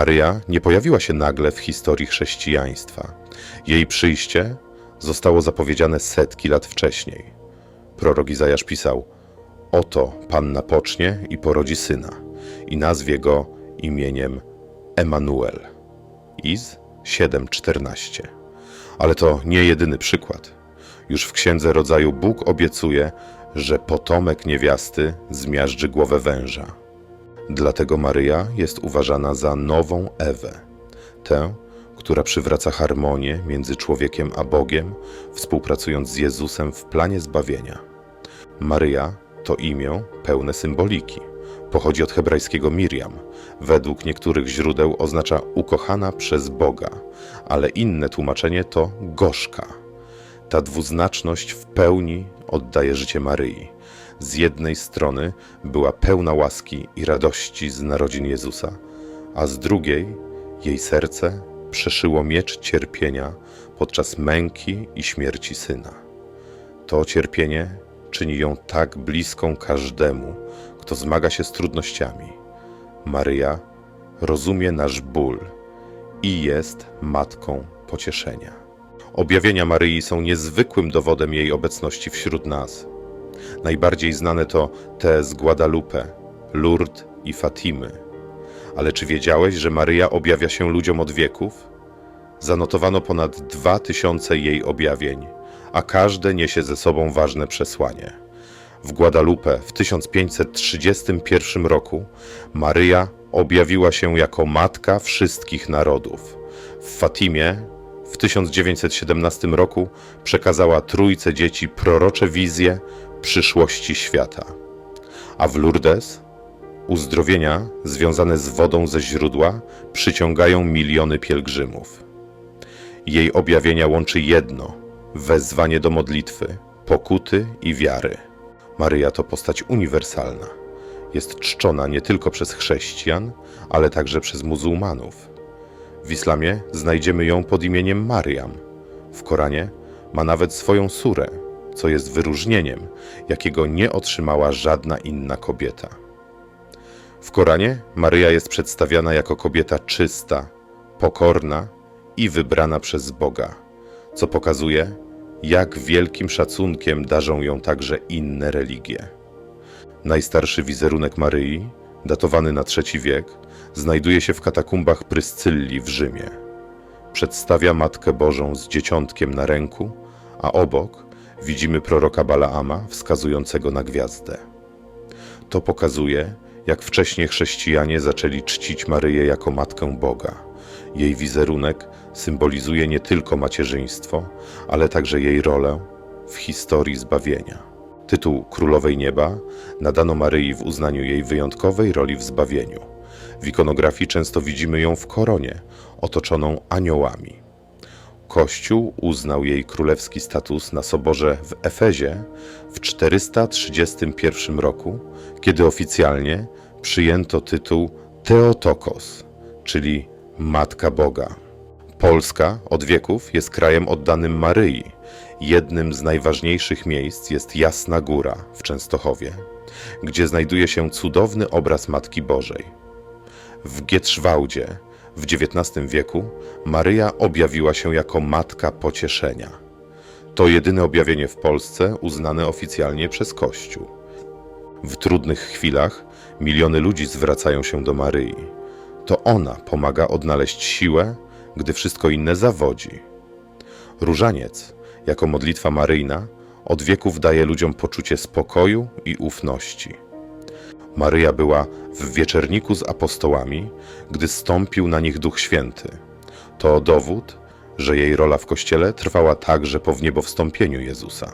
Maryja nie pojawiła się nagle w historii chrześcijaństwa. Jej przyjście zostało zapowiedziane setki lat wcześniej. Prorok Izajasz pisał: Oto Panna pocznie i porodzi syna, i nazwie go imieniem Emanuel. Iz 7:14. Ale to nie jedyny przykład. Już w księdze rodzaju Bóg obiecuje, że potomek niewiasty zmiażdży głowę węża. Dlatego Maryja jest uważana za nową Ewę, tę, która przywraca harmonię między człowiekiem a Bogiem, współpracując z Jezusem w planie zbawienia. Maryja to imię pełne symboliki. Pochodzi od hebrajskiego Miriam. Według niektórych źródeł oznacza ukochana przez Boga, ale inne tłumaczenie to gorzka. Ta dwuznaczność w pełni oddaje życie Maryi. Z jednej strony była pełna łaski i radości z narodzin Jezusa, a z drugiej jej serce przeszyło miecz cierpienia podczas męki i śmierci syna. To cierpienie czyni ją tak bliską każdemu, kto zmaga się z trudnościami. Maryja rozumie nasz ból i jest matką pocieszenia. Objawienia Maryi są niezwykłym dowodem jej obecności wśród nas. Najbardziej znane to te z Guadalupe, Lourdes i Fatimy. Ale czy wiedziałeś, że Maryja objawia się ludziom od wieków? Zanotowano ponad dwa tysiące jej objawień, a każde niesie ze sobą ważne przesłanie. W Guadalupe w 1531 roku Maryja objawiła się jako matka wszystkich narodów. W Fatimie w 1917 roku przekazała trójce dzieci prorocze wizje przyszłości świata. A w Lourdes uzdrowienia związane z wodą ze źródła przyciągają miliony pielgrzymów. Jej objawienia łączy jedno wezwanie do modlitwy, pokuty i wiary. Maryja to postać uniwersalna. Jest czczona nie tylko przez chrześcijan, ale także przez muzułmanów. W islamie znajdziemy ją pod imieniem Mariam. W Koranie ma nawet swoją surę, co jest wyróżnieniem, jakiego nie otrzymała żadna inna kobieta. W Koranie Maryja jest przedstawiana jako kobieta czysta, pokorna i wybrana przez Boga, co pokazuje, jak wielkim szacunkiem darzą ją także inne religie. Najstarszy wizerunek Maryi, datowany na III wiek, znajduje się w katakumbach Pryscylli w Rzymie. Przedstawia Matkę Bożą z dzieciątkiem na ręku, a obok widzimy proroka Balaama wskazującego na gwiazdę. To pokazuje, jak wcześniej chrześcijanie zaczęli czcić Maryję jako Matkę Boga. Jej wizerunek symbolizuje nie tylko macierzyństwo, ale także jej rolę w historii zbawienia. Tytuł Królowej Nieba nadano Maryi w uznaniu jej wyjątkowej roli w zbawieniu. W ikonografii często widzimy ją w koronie, otoczoną aniołami. Kościół uznał jej królewski status na soborze w Efezie w 431 roku, kiedy oficjalnie przyjęto tytuł Theotokos, czyli Matka Boga. Polska od wieków jest krajem oddanym Maryi. Jednym z najważniejszych miejsc jest Jasna Góra w Częstochowie, gdzie znajduje się cudowny obraz Matki Bożej. W Gietrzwałdzie w XIX wieku Maryja objawiła się jako Matka Pocieszenia. To jedyne objawienie w Polsce uznane oficjalnie przez Kościół. W trudnych chwilach miliony ludzi zwracają się do Maryi. To ona pomaga odnaleźć siłę, gdy wszystko inne zawodzi. Różaniec, jako modlitwa maryjna, od wieków daje ludziom poczucie spokoju i ufności. Maryja była w wieczerniku z apostołami, gdy stąpił na nich Duch Święty. To dowód, że jej rola w Kościele trwała także po wniebowstąpieniu Jezusa.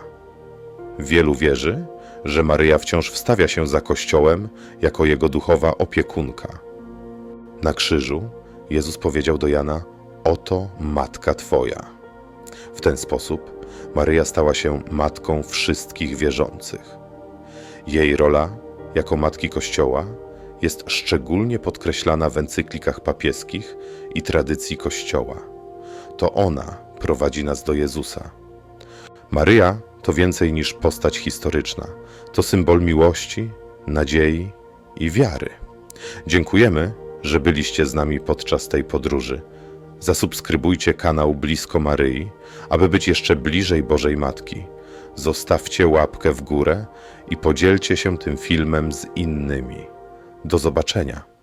Wielu wierzy, że Maryja wciąż wstawia się za Kościołem jako jego duchowa opiekunka. Na krzyżu Jezus powiedział do Jana: Oto matka Twoja. W ten sposób Maryja stała się matką wszystkich wierzących. Jej rola jako matki Kościoła jest szczególnie podkreślana w encyklikach papieskich i tradycji Kościoła. To ona prowadzi nas do Jezusa. Maryja to więcej niż postać historyczna, to symbol miłości, nadziei i wiary. Dziękujemy, że byliście z nami podczas tej podróży. Zasubskrybujcie kanał Blisko Maryi, aby być jeszcze bliżej Bożej Matki. Zostawcie łapkę w górę i podzielcie się tym filmem z innymi. Do zobaczenia.